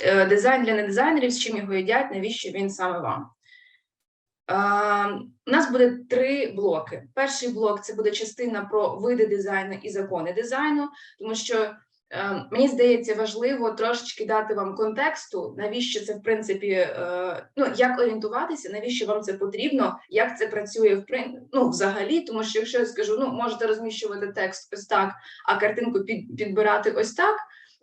Е, Дизайн для недизайнерів, з чим його їдять, навіщо він саме вам? Е, У нас буде три блоки. Перший блок це буде частина про види дизайну і закони дизайну, тому що е, мені здається важливо трошечки дати вам контексту, навіщо це в принципі, ну як орієнтуватися, навіщо вам це потрібно, як це працює в ну, взагалі. Тому що якщо я скажу, ну можете розміщувати текст ось так, а картинку під, підбирати ось так.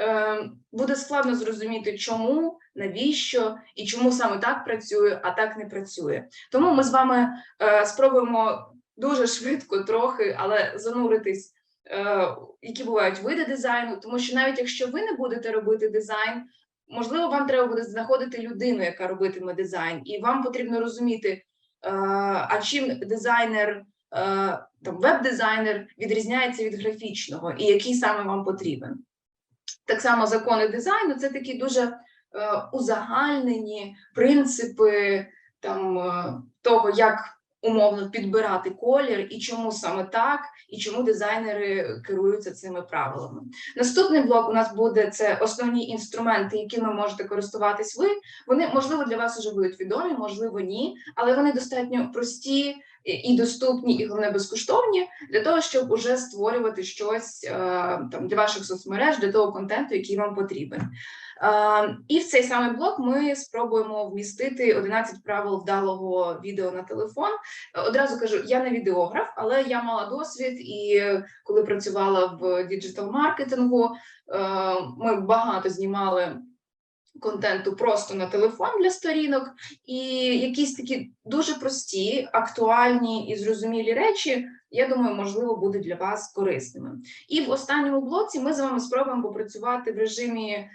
Е, Буде складно зрозуміти, чому, навіщо і чому саме так працює, а так не працює. Тому ми з вами е, спробуємо дуже швидко, трохи, але зануритись, е, які бувають види дизайну, тому що навіть якщо ви не будете робити дизайн, можливо, вам треба буде знаходити людину, яка робитиме дизайн, і вам потрібно розуміти, е, а чим дизайнер. Там веб-дизайнер відрізняється від графічного, і який саме вам потрібен. Так само закони дизайну це такі дуже е, узагальнені принципи там е, того, як умовно підбирати колір, і чому саме так, і чому дизайнери керуються цими правилами. Наступний блок у нас буде це основні інструменти, якими можете користуватись ви. Вони можливо для вас вже будуть відомі, можливо, ні, але вони достатньо прості і- доступні, і головне безкоштовні для того, щоб уже створювати щось е, там для ваших соцмереж, для того контенту, який вам потрібен. Е, і в цей самий блок ми спробуємо вмістити 11 правил вдалого відео на телефон. Е, Одразу кажу, я не відеограф, але я мала досвід, і коли працювала в діджитал-маркетингу, е, ми багато знімали контенту просто на телефон для сторінок, і якісь такі дуже прості, актуальні і зрозумілі речі, я думаю, можливо, будуть для вас корисними. І в останньому блоці ми з вами спробуємо попрацювати в режимі е,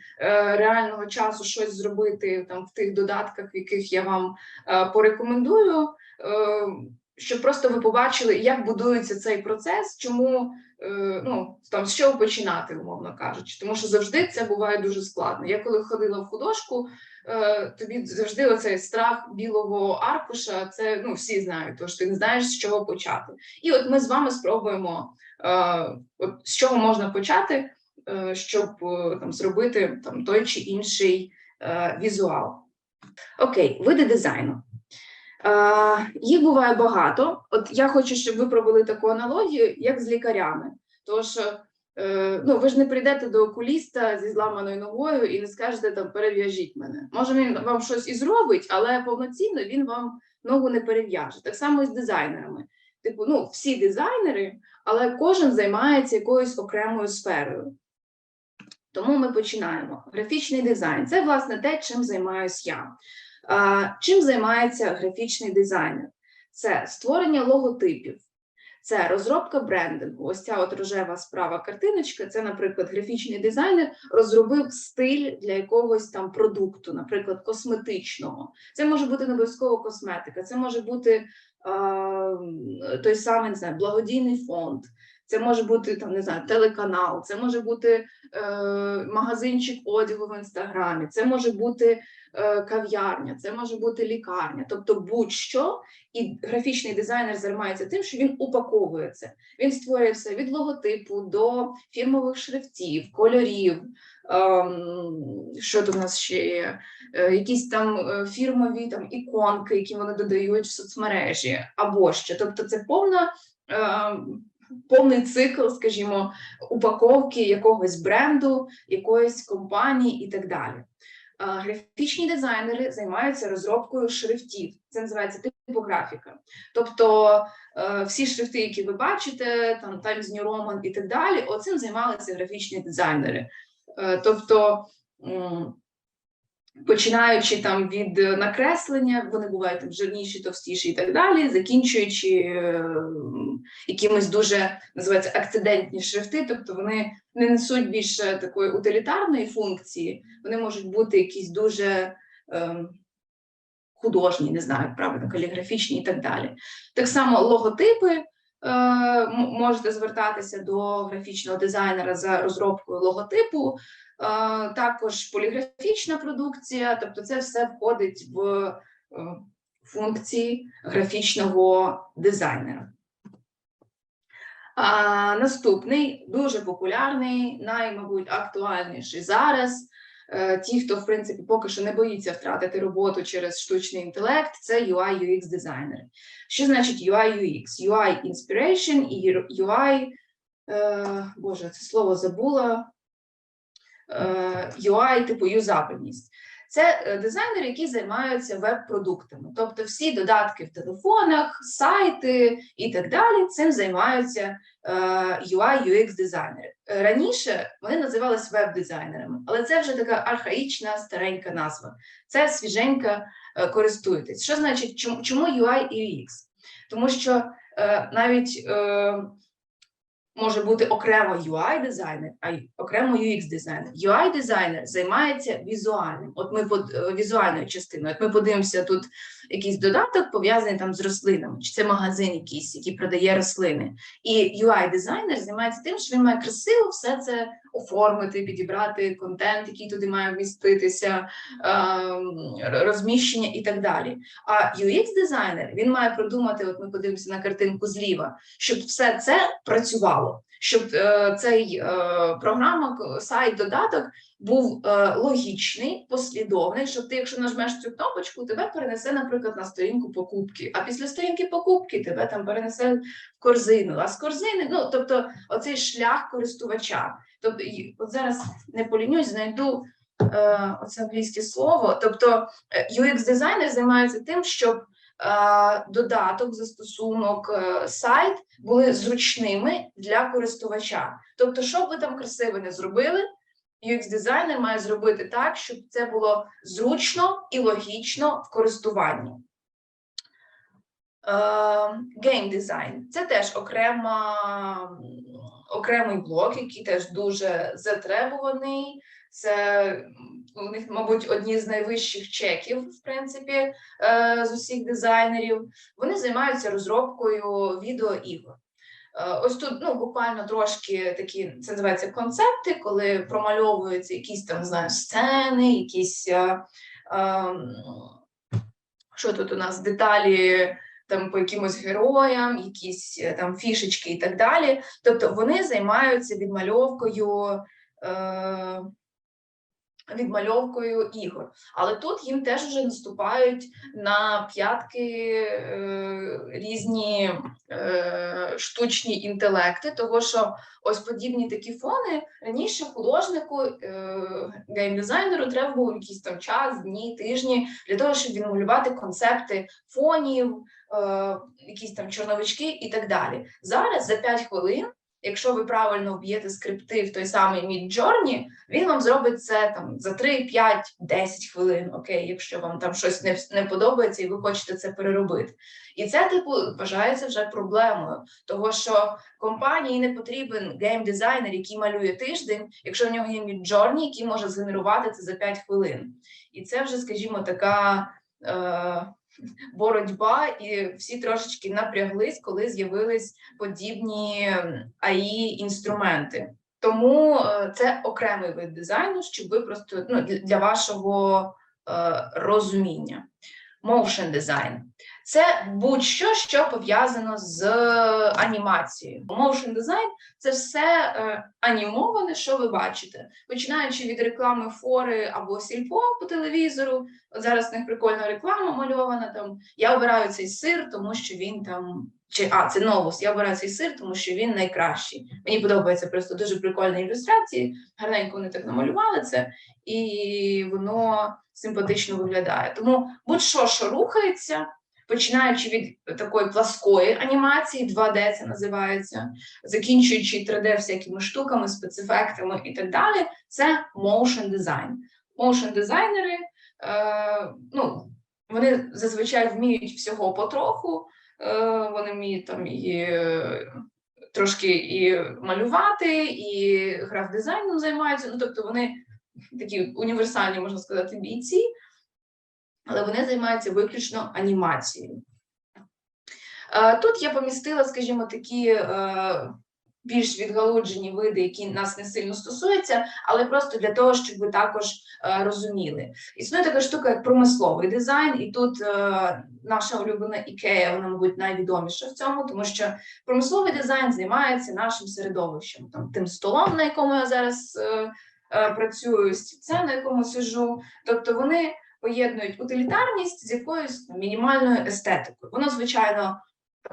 реального часу, щось зробити там в тих додатках, яких я вам е, порекомендую. Е, щоб просто ви побачили, як будується цей процес, чому е, ну там з чого починати, умовно кажучи, тому що завжди це буває дуже складно. Я коли ходила в художку, е, тобі завжди оцей страх білого аркуша. Це ну всі знають, тож ти не знаєш з чого почати. І от ми з вами спробуємо, е, от з чого можна почати, щоб там зробити там той чи інший візуал. Окей, види дизайну. Е, їх буває багато. От я хочу, щоб ви провели таку аналогію, як з лікарями. Тож, е, ну ви ж не прийдете до окуліста зі зламаною ногою і не скажете там перев'яжіть мене. Може, він вам щось і зробить, але повноцінно він вам ногу не перев'яже. Так само і з дизайнерами. Типу, ну всі дизайнери, але кожен займається якоюсь окремою сферою. Тому ми починаємо. Графічний дизайн це власне те, чим займаюсь я. Чим займається графічний дизайнер? Це створення логотипів, це розробка брендингу. Ось ця от рожева справа картиночка. Це, наприклад, графічний дизайнер розробив стиль для якогось там продукту, наприклад, косметичного. Це може бути не обов'язково косметика, це може бути той самий не знаю, благодійний фонд. Це може бути там не знаю, телеканал, це може бути е, магазинчик одягу в інстаграмі, це може бути е, кав'ярня, це може бути лікарня, тобто будь-що. І графічний дизайнер займається тим, що він упаковує це. Він створює все від логотипу до фірмових шрифтів, кольорів. Ем, що тут у нас ще є? Е, якісь там е, фірмові там іконки, які вони додають в соцмережі, або ще. Тобто, це повна. ем, Повний цикл, скажімо, упаковки якогось бренду, якоїсь компанії і так далі. Графічні дизайнери займаються розробкою шрифтів. Це називається типографіка. Тобто е, всі шрифти, які ви бачите, там Times New Roman і так далі, оцим займалися графічні дизайнери. Е, Тобто, починаючи там від е, накреслення, вони бувають там жирніші, товстіші і так далі, закінчуючи е, якимись дуже називається акцидентні шрифти, тобто вони не несуть більше такої утилітарної функції, вони можуть бути якісь дуже ем, художні, не знаю, правильно, каліграфічні і так далі. Так само логотипи. е, Можете звертатися до графічного дизайнера за розробкою логотипу, Е, також поліграфічна продукція, тобто це все входить в е, функції графічного дизайнера. А, наступний дуже популярний, наймабуть, актуальніший зараз е, ті, хто в принципі поки що не боїться втратити роботу через штучний інтелект, це UI UX дизайнери. Що значить UI UX? UI Inspiration і UI, е, Боже, це слово забула. Е, UI, типу юзабельність. Це е, дизайнери, які займаються веб-продуктами, тобто всі додатки в телефонах, сайти і так далі. Цим займаються е, UI, UX дизайнери. Раніше вони називались веб-дизайнерами, але це вже така архаїчна старенька назва. Це свіженька користуйтесь. Що значить, чому, UI і UX? Тому що навіть може бути окремо UI дизайнер, а й окремо UX дизайнер. UI дизайнер займається візуальним. От ми под е, візуальною частиною. От ми подивимося тут якийсь додаток пов'язаний там з рослинами, чи це магазин якийсь, який продає рослини. І UI дизайнер займається тим, що він має красиво все це оформити, підібрати контент, який туди має вміститися, ем, розміщення і так далі. А UX дизайнер він має продумати. От ми подивимося на картинку зліва, щоб все це працювало, щоб е, цей е, програма, сайт, додаток був е, логічний, послідовний, щоб ти, якщо нажмеш цю кнопочку, тебе перенесе, наприклад, на сторінку покупки. А після сторінки покупки тебе там перенесе в корзину. А з корзини, ну тобто, оцей шлях користувача. Тобто, от зараз не полінюсь, знайду е, оце англійське слово. Тобто, е, UX-дизайнер займається тим, щоб е, додаток, застосунок, е, сайт були зручними для користувача. Тобто, що б ви там красиво не зробили, UX-дизайнер має зробити так, щоб це було зручно і логічно в користуванні. Гейм дизайн це теж окрема, окремий блок, який теж дуже затребуваний. Це у них, мабуть, одні з найвищих чеків, в принципі, е, з усіх дизайнерів. Вони займаються розробкою відеоігор. Е, Ось тут ну, буквально трошки такі, це називається концепти, коли промальовуються якісь там, знаю, сцени, якісь е, ем, що тут у нас деталі там по якимось героям, якісь е, там фішечки і так далі. Тобто вони займаються відмальовкою. Е, Відмальовкою ігор, але тут їм теж вже наступають на п'ятки е, різні е, штучні інтелекти, того що ось подібні такі фони раніше художнику, е, геймдизайнеру треба був якийсь там час, дні, тижні для того, щоб відмалювати концепти фонів, якісь там чорновички і так далі. Зараз за 5 хвилин. Якщо ви правильно вб'єте скрипти в той самий Midjourney, він вам зробить це там за 3, 5, 10 хвилин. Окей, якщо вам там щось не, не подобається і ви хочете це переробити. І це, типу, вважається вже проблемою, того що компанії не потрібен гейм-дизайнер, який малює тиждень, якщо в нього є Midjourney, який може згенерувати це за 5 хвилин. І це вже, скажімо, така. Е- Боротьба, і всі трошечки напряглись, коли з'явились подібні аі інструменти. Тому е, це окремий вид дизайну, щоб ви просто ну, для- вашого е, розуміння. Motion design – це будь-що, що пов'язано з анімацією. Motion design – це все е, анімоване, що ви бачите, починаючи від реклами фори або сільпо по телевізору. От зараз в них прикольна реклама мальована. Там я обираю цей сир, тому що він там. Чи а це новус? Я обираю цей сир, тому що він найкращий. Мені подобається просто дуже прикольні ілюстрації. Гарненько вони так намалювали це, і воно симпатично виглядає. Тому будь-що, що рухається, починаючи від такої пласкої анімації, 2D це називається, закінчуючи 3D всякими штуками, спецефектами і так далі, це motion design. Motion дизайнери, е, ну, вони зазвичай вміють всього потроху, е, вони вміють там і е, трошки і малювати, і граф дизайном займаються. Ну, тобто вони такі універсальні, можна сказати, бійці, але вони займаються виключно анімацією. Е, Тут я помістила, скажімо, такі е, більш відгалуджені види, які нас не сильно стосуються, але просто для того, щоб ви також е, розуміли. Існує така штука, як промисловий дизайн, і тут наша улюблена ікея, вона, мабуть, найвідоміша в цьому, тому що промисловий дизайн займається нашим середовищем, там, тим столом, на якому я зараз працюю, стільця, на якому сижу. Тобто вони поєднують утилітарність з якоюсь мінімальною естетикою. Воно, звичайно,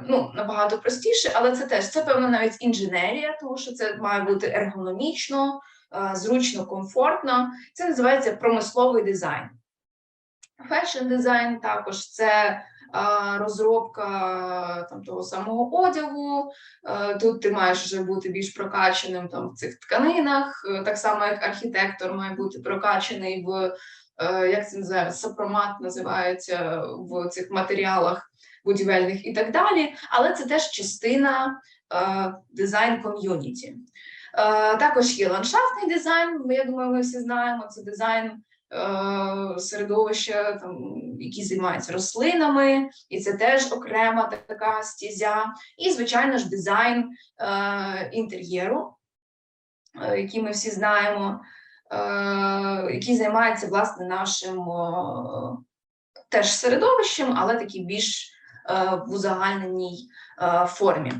ну, набагато простіше, але це теж це певно навіть інженерія, тому що це має бути ергономічно, е, зручно, комфортно. Це називається промисловий дизайн. Фешн дизайн також це а, розробка там того самого одягу. Е, Тут ти маєш вже бути більш прокачаним там в цих тканинах, е, так само як архітектор має бути прокачаний в е, як це називається, сопромат називається в цих матеріалах будівельних і так далі. Але це теж частина е, дизайн ком'юніті. Е, Також є ландшафтний дизайн. Я думаю, ми всі знаємо. Це дизайн е, середовища, там, які займаються рослинами, і це теж окрема така стезя. І, звичайно ж, дизайн е, інтер'єру, е, який ми всі знаємо, е, який займається власне нашим е, теж середовищем, але такий більш е, в узагальненій е, формі.